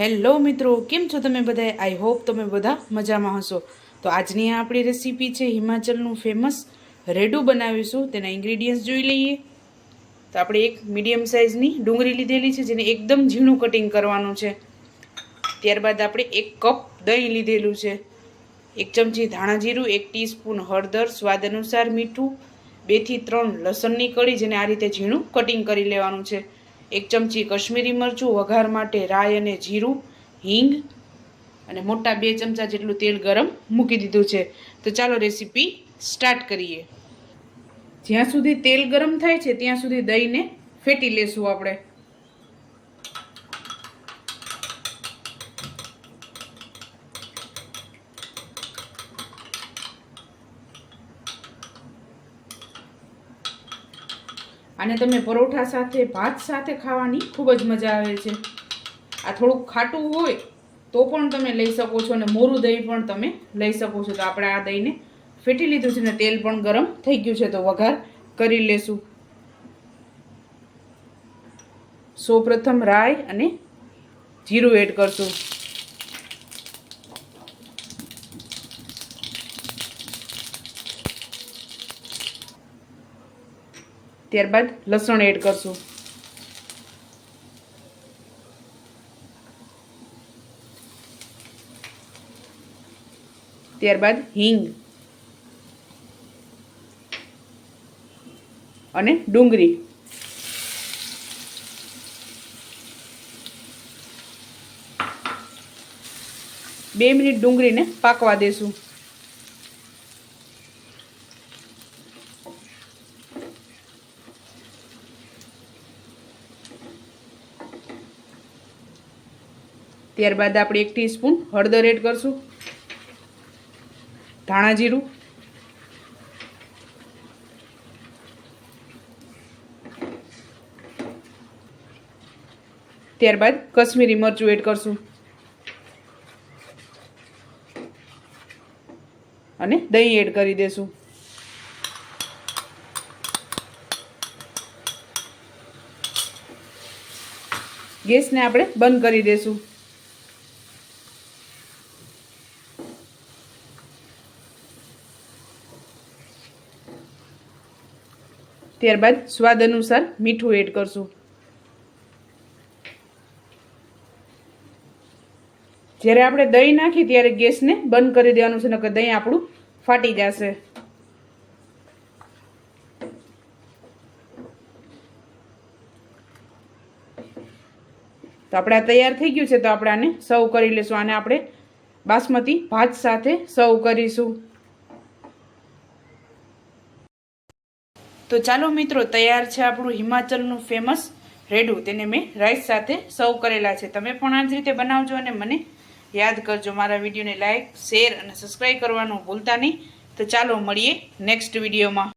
Hello મિત્રો, કેમ છો તમે બધા આઈ હોપ તમે બધા મજામાં હશો. તો આજની આ આપણી રેસીપી છે હિમાચલનું ફેમસ રેડું બનાવીશું. તેના ઇન્ગ્રીડિયન્ટ્સ જોઈ લઈએ. તો આપણે એક મીડિયમ સાઇઝની ડુંગળી લીધેલી છે, જેને એકદમ ઝીણું કટિંગ કરવાનું છે. ત્યારબાદ આપણે એક કપ દહીં લીધેલું છે. એક ચમચી ધાણા જીરું, એક ટીસ્પૂન હળદર, સ્વાદ અનુસાર મીઠું બેથી ત્રણ લસણની કળી, જેને આ રીતે ઝીણું કટિંગ કરી લેવાનું છે. એક ચમચી કશ્મીરી મરચું, વઘાર માટે રાઈ અને જીરું, હિંગ અને મોટા બે ચમચા જેટલું તેલ ગરમ મૂકી દીધું છે. તો ચાલો રેસીપી સ્ટાર્ટ કરીએ. જ્યાં સુધી તેલ ગરમ થાય છે, ત્યાં સુધી દહીંને ફેટી લેશું આપણે. અને તમે પરોઠા સાથે, ભાત સાથે ખાવાની ખૂબ જ મજા આવે છે. આ થોડુંક ખાટું હોય તો પણ તમે લઈ શકો છો અને મોરું દહીં પણ તમે લઈ શકો છો. તો આપણે આ દહીંને ફેટી લીધું છે ને તેલ પણ ગરમ થઈ ગયું છે. તો વઘાર કરી લેશું. સૌ પ્રથમ રાઈ અને જીરું એડ કરશું. ત્યારબાદ લસણ એડ કરશું. ત્યારબાદ હિંગ. અને ડુંગળી. બે મિનિટ ડુંગળીને પાકવા દેશું. ત્યારબાદ આપણે એક ટીસ્પૂન હળદર એડ કરશું. ધાણા જીરું. ત્યારબાદ કશ્મીરી મરચું એડ કરશું. અને દહીં એડ કરી દેશું. ગેસને આપણે બંધ કરી દેશું. ત્યારબાદ સ્વાદ અનુસાર મીઠું એડ કરશું. જ્યારે આપણે દહીં નાખી ત્યારે ગેસને બંધ કરી દેવાનું છે, નકર દહીં આપણું ફાટી જશે. તો આપણે આ તૈયાર થઈ ગયું છે, તો આપણે આને સર્વ કરી લઈશું આને આપણે બાસમતી ભાત સાથે સર્વ કરીશું. તો ચાલો મિત્રો, તૈયાર છે આપણું હિમાચલનું ફેમસ રેડું. તેને મેં રાઈસ સાથે સર્વ કરેલા છે. તમે પણ આ જ રીતે બનાવજો અને મને યાદ કરજો. મારા વિડીયોને લાઇક શેર અને સબસ્ક્રાઈબ કરવાનું ભૂલતા નહીં. તો ચાલો મળીએ નેક્સ્ટ વિડીયોમાં